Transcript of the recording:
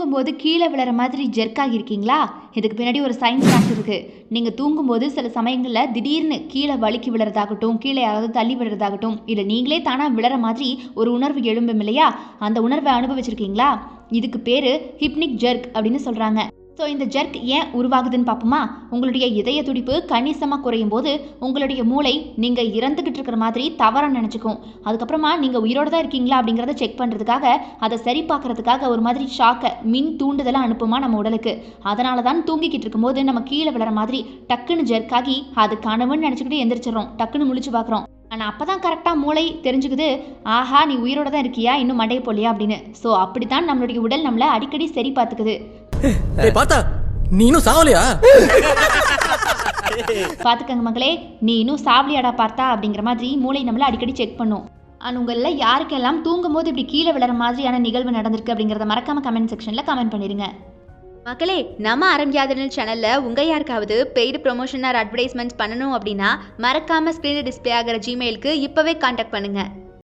தூங்கும்போது கீழே விழுற மாதிரி ஜெர்க் ஆகியிருக்கீங்களா? இதுக்கு பின்னாடி ஒரு சயின்ஸ் ஃபேக்ட் இருக்குது நீங்கள் தூங்கும்போது சில சமயங்களில் திடீர்னு கீழே வழுக்கி விழுறதாகட்டும் கீழே யாராவது தள்ளி விழுறதாகட்டும் இல்லை நீங்களே தானாக விழற மாதிரி ஒரு உணர்வு எழும்பும் இல்லையா? அந்த உணர்வை அனுபவிச்சிருக்கீங்களா? இதுக்கு பேர் ஹிப்னிக் ஜெர்க் அப்படின்னு சொல்கிறாங்க ஸோ இந்த ஜெர்க் ஏன் உருவாகுதுன்னு பார்ப்போமா? உங்களுடைய இதய துடிப்பு கணிசமாக குறையும் போது உங்களுடைய மூளை நீங்கள் இறந்துக்கிட்டு இருக்கிற மாதிரி தவறாக நினச்சிக்கும். அதுக்கப்புறமா நீங்கள் உயிரோடு தான் இருக்கீங்களா அப்படிங்கிறத செக் பண்ணுறதுக்காக அதை சரி பார்க்கறதுக்காக ஒரு மாதிரி ஷாக்கை மின் தூண்டுதலாக அனுப்புமா நம்ம உடலுக்கு. அதனால தான் தூங்கிக்கிட்டு இருக்கும்போது நம்ம கீழே விழுற மாதிரி டக்குன்னு ஜர்க்காகி அது கனவுன்னு நினச்சிக்கிட்டு எந்திரிச்சிடறோம். டக்குன்னு முழிச்சு பார்க்குறோம். ஆனால் அப்போ தான் கரெக்டாக மூளை தெரிஞ்சுக்குது. ஆஹா நீ உயிரோட தான் இருக்கியா? இன்னும் மண்டைய போலியா அப்படின்னு. ஸோ அப்படி தான் நம்மளுடைய உடல் நம்மளை அடிக்கடி சரி பார்த்துக்குது. ஏய் பார்த்தா நீ இன்னும் சாவலையா? பார்த்துக்கங்க மகளே நீ இன்னும் சாவலியாடா பார்த்தா அப்படிங்கிற மாதிரி மூளை நம்மளை அடிக்கடி செக் பண்ணும். அண்ட் உங்களில் யாருக்கெல்லாம் தூங்கும் போது இப்படி கீழே விழுற மாதிரியான நிகழ்வு நடந்திருக்கு அப்படிங்கிறத மறக்காம கமெண்ட் செக்ஷனில் கமெண்ட் பண்ணிடுங்க மக்களே நம்ம அரங்கியாதனல் சேனலில் உங்கள் யாருக்காவது பெய்டு ப்ரொமோஷன் ஆர் அட்வர்டைஸ்மெண்ட்ஸ் பண்ணணும் அப்படின்னா மறக்காமல் ஸ்க்ரீனில் டிஸ்ப்ளே ஆகிற ஜிமெயிலுக்கு இப்போவே காண்டாக்ட் பண்ணுங்கள்